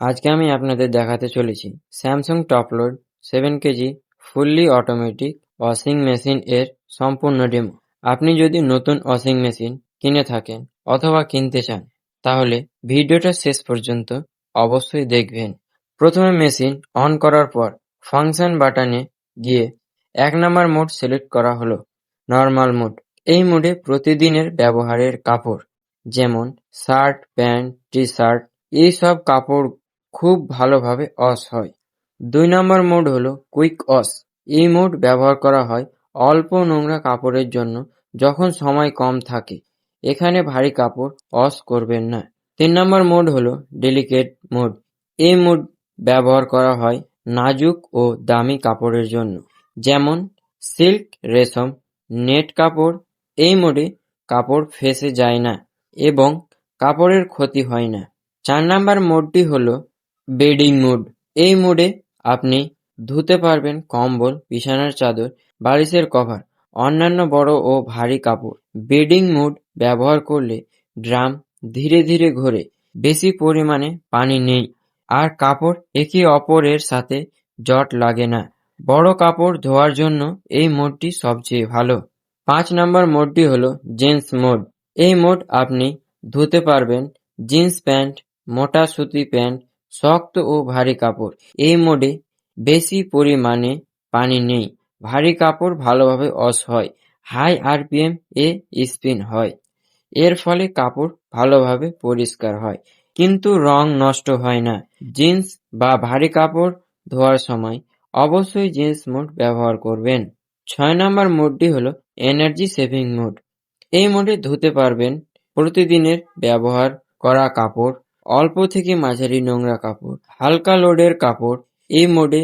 আজকে আমি আপনাদের দেখাতে চলেছি Samsung top load seven KG fully automatic washing machine এর সম্পূর্ণ ডেমো আপনি যদি নতুন ওয়াশিং মেশিন কিনে থাকেন অথবা কিনতে চান, তাহলে ভিডিওটা শেষ পর্যন্ত অবশ্যই দেখবেন। প্রথমে মেশিন অন করার পর ফাংশন বাটনে গিয়ে এক নম্বর মোড সিলেক্ট করা হলো নর্মাল মোড এই মোডে প্রতিদিনের ব্যবহারের কাপড়, যেমন শার্ট প্যান্ট টি শার্ট এই কাপড় খুব ভালোভাবে অস হয়। দুই নম্বর মোড হলো কুইক অস, এই মোড ব্যবহার করা হয় অল্প নোংরা কাপড়ের জন্য যখন সময় কম থাকে। এখানে ভারী কাপড় অস করবেন না। তিন নম্বর মোড হলো ডেলিকেট মোড। এই মোড ব্যবহার করা হয় নাজুক ও দামি কাপড়ের জন্য। যেমন সিল্ক রেশম নেট কাপড়। এই মোডে কাপড় ফেসে যায় না এবং কাপড়ের ক্ষতি হয় না। চার নাম্বার মোডটি হলো বেডিং মোড। এই মোডে আপনি ধুতে পারবেন কম্বল, বিছানার চাদর, বালিশের কভার, অন্যান্য বড় ও ভারী কাপড়। বেডিং মোড ব্যবহার করলে ড্রাম ধীরে ধীরে ঘোরে, বেশি পরিমাণে পানি নেই। আর কাপড় একে অপরের সাথে জট লাগে না। বড় কাপড় ধোয়ার জন্য এই মোডটি সবচেয়ে ভালো। পাঁচ নম্বর মোডটি হল জিন্স মোড। এই মোড আপনি ধুতে পারবেন জিন্স প্যান্ট, মোটা সুতি প্যান্ট শক্ত ও ভারী কাপড়। এই মোডে বেশি পরিমাণে পানি নেই। ভারী কাপড় ভালোভাবে অস হয়। হাই আরপিএম এ স্পিন হয়। এর ফলে কাপড় ভালোভাবে পরিষ্কার হয়। কিন্তু রং নষ্ট হয় না। জিন্স বা ভারী কাপড় ধোয়ার সময় অবশ্যই জিন্স মোড ব্যবহার করবেন। ছয় নম্বর মোডটি হলো এনার্জি সেভিং মোড। এই মোডে ধুতে পারবেন। প্রতিদিনের ব্যবহার করা কাপড় অল্প থেকে মাঝারি নোংরা কাপড়, হালকা লোডের কাপড়। এই মোডে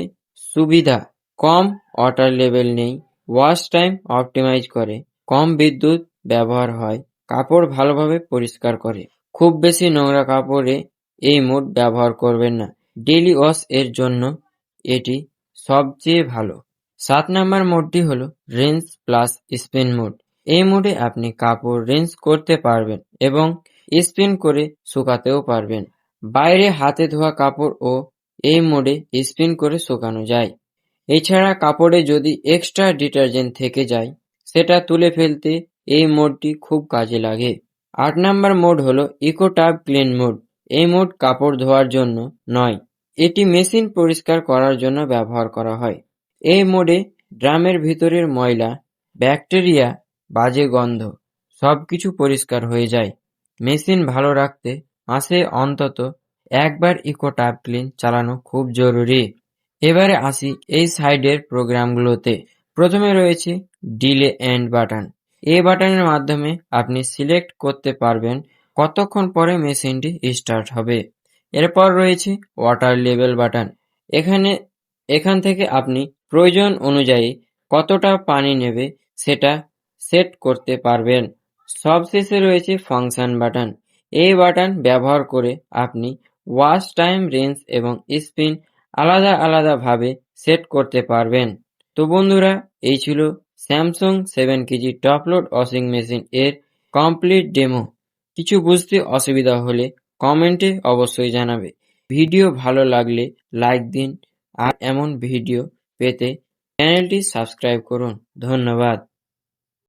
সুবিধা, কম ওয়াটার লেভেল নেই, ওয়াশ টাইম অপটিমাইজ করে, কম বিদ্যুৎ ব্যবহার হয়, কাপড় ভালোভাবে পরিষ্কার করে। খুব বেশি নোংরা কাপড়ে এই মোড ব্যবহার করবেন না। ডেলি ওয়াশ এর জন্য এটি সবচেয়ে ভালো। সাত নাম্বার মোডটি হল রেঞ্জ প্লাস স্পিন মোড। এই মোডে আপনি কাপড় রেঞ্জ করতে পারবেন এবং স্পিন করে শুকাতেও পারবেন। বাইরে হাতে ধোয়া কাপড় ও এই মোডে স্পিন করে শুকানো যায়। এছাড়া কাপড়ে যদি এক্সট্রা ডিটারজেন্ট থেকে যায়, সেটা তুলে ফেলতে এই মোডটি খুব কাজে লাগে। আট নাম্বার মোড হলো ইকোটাব ক্লিন মোড। এই মোড কাপড় ধোয়ার জন্য নয়, এটি মেশিন পরিষ্কার করার জন্য ব্যবহার করা হয়। এই মোডে ড্রামের ভিতরের ময়লা, ব্যাকটেরিয়া, বাজে গন্ধ, সবকিছু পরিষ্কার হয়ে যায়। মেশিন ভালো রাখতে মাসে অন্তত একবার ইকো ট্যাপ ক্লিন চালানো খুব জরুরি। এবারে আসি এই সাইডের প্রোগ্রামগুলোতে। প্রথমে রয়েছে ডিলে এন্ড বাটন। এই বাটনের মাধ্যমে আপনি সিলেক্ট করতে পারবেন কতক্ষণ পরে মেশিনটি স্টার্ট হবে। এরপর রয়েছে ওয়াটার লেভেল বাটন। এখানে, এখান থেকে আপনি প্রয়োজন অনুযায়ী কতটা পানি নেবে সেটা সেট করতে পারবেন। সবশেষে রয়েছে ফাংশন বাটন এই বাটন ব্যবহার করে আপনি ওয়াশ টাইম রেঞ্জ এবং স্পিন আলাদা আলাদাভাবে সেট করতে পারবেন। তো বন্ধুরা, এই ছিল Samsung seven KG top load washing machine এর কমপ্লিট ডেমো কিছু বুঝতে অসুবিধা হলে কমেন্টে অবশ্যই জানাবে। ভিডিও ভালো লাগলে লাইক দিন। আর এমন ভিডিও পেতে চ্যানেলটি সাবস্ক্রাইব করুন। ধন্যবাদ।